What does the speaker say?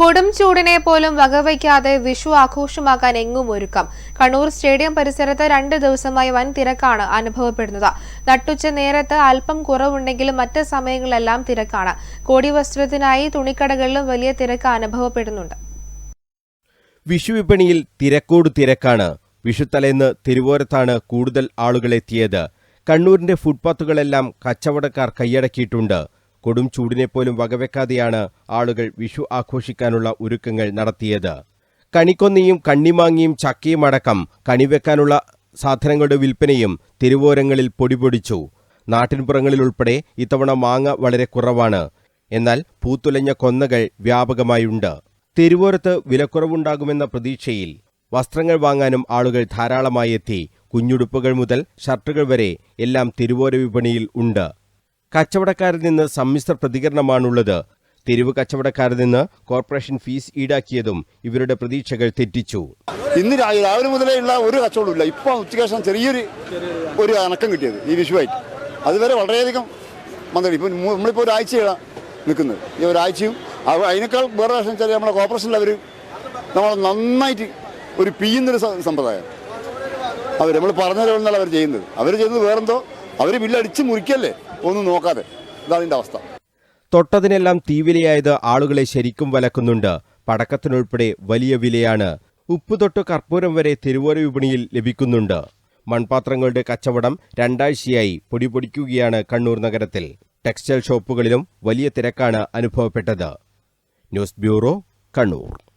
കൊടും ചൂടിനെ പോലും വകവയ്ക്കാതെ വിഷു ആഘോഷമാക്കാൻ എങ്ങും ഒരുക്കം. കണ്ണൂർ സ്റ്റേഡിയം പരിസരത്ത് രണ്ട് ദിവസമായി വൻ തിരക്കാണ് അനുഭവപ്പെടുന്നത്. നട്ടുച്ച നേരത്ത് അല്പം കുറവുണ്ടെങ്കിലും മറ്റ് സമയങ്ങളിലെല്ലാം തിരക്കാണ്. കോടി വസ്ത്രത്തിനായി തുണിക്കടകളിലും വലിയ തിരക്ക് അനുഭവപ്പെടുന്നുണ്ട്. വിഷു വിപണിയിൽ തിരക്കോട് തിരക്കാണ്. വിഷുത്തലേന്ന് തിരുവോരത്താണ് കൂടുതൽ ആളുകൾ ആളുകളെത്തിയത് കണ്ണൂരിന്റെ ഫുട്പാത്തുകളെല്ലാം കച്ചവടക്കാർ കൈയടക്കിയിട്ടുണ്ട്. കൊടും ചൂടിനെപ്പോലും വകവെക്കാതെയാണ് ആളുകൾ വിഷു ആഘോഷിക്കാനുള്ള ഒരുക്കങ്ങൾ നടത്തിയത്. കണിക്കൊന്നിയും കണ്ണിമാങ്ങിയും ചക്കയും അടക്കം കണിവെക്കാനുള്ള സാധനങ്ങളുടെ വിൽപ്പനയും തിരുവോരങ്ങളിൽ പൊടിപൊടിച്ചു. നാട്ടിൻപുറങ്ങളിലുൾപ്പെടെ ഇത്തവണ മാങ്ങ വളരെ കുറവാണ്. എന്നാൽ പൂത്തുലഞ്ഞ കൊന്നകൾ വ്യാപകമായുണ്ട്. തിരുവോരത്ത് വിലക്കുറവുണ്ടാകുമെന്ന പ്രതീക്ഷയിൽ വസ്ത്രങ്ങൾ വാങ്ങാനും ആളുകൾ ധാരാളമായി എത്തി. കുഞ്ഞുടുപ്പുകൾ മുതൽ ഷർട്ടുകൾ വരെ എല്ലാം തിരുവോര വിപണിയിൽ ഉണ്ട്. കച്ചവടക്കാരിൽ നിന്ന് സമ്മിശ്ര പ്രതികരണമാണുള്ളത്. തെരുവ് കച്ചവടക്കാരിൽ നിന്ന് കോർപ്പറേഷൻ ഫീസ് ഈടാക്കിയതും ഇവരുടെ പ്രതീക്ഷകൾ തെറ്റിച്ചു. ഇന്ന് രാവിലെ മുതലേ ഉള്ള ഒരു കച്ചവടമില്ല ഇപ്പൊ ഉച്ചയ്ക്ക് ചെറിയൊരു ഒരു അനക്കം കിട്ടിയത് ഈ വിഷുവായിട്ട്. അതുവരെ വളരെയധികം മന്ത്രി ഇപ്പൊ നമ്മളിപ്പോ ഒരാഴ്ചയാണ് നിൽക്കുന്നത്. ഈ ഒരാഴ്ചയും അതിനേക്കാൾ വേറെ പ്രശ്നം വെച്ചാൽ നമ്മുടെ കോർപ്പറേഷനിൽ അവർ നമ്മൾ നന്നായിട്ട് ഒരു പിയുന്നൊരു സമ്പ്രദായം. അവർ നമ്മൾ പറഞ്ഞ അവർ ചെയ്യുന്നത്. അവർ ചെയ്യുന്നത് വേറെന്തോ? അവർ ബില്ലടിച്ച് മുറിക്കല്ലേ? ഒന്നും നോക്കാതെ. ഇതിന്റെ അവസ്ഥ. തൊട്ടതിനെല്ലാം തീവിലയായത് ആളുകളെ ശരിക്കും വലക്കുന്നുണ്ട്. പടക്കത്തിനുൾപ്പെടെ വലിയ വിലയാണ്. ഉപ്പ് തൊട്ട് കർപ്പൂരം വരെ തിരുവോര വിപണിയിൽ ലഭിക്കുന്നുണ്ട്. മൺപാത്രങ്ങളുടെ കച്ചവടം രണ്ടാഴ്ചയായി പൊടിപൊടിക്കുകയാണ് കണ്ണൂർ നഗരത്തിൽ. ടെക്സ്റ്റൈൽ ഷോപ്പുകളിലും വലിയ തിരക്കാണ് അനുഭവപ്പെട്ടത്. News bureau Kannur.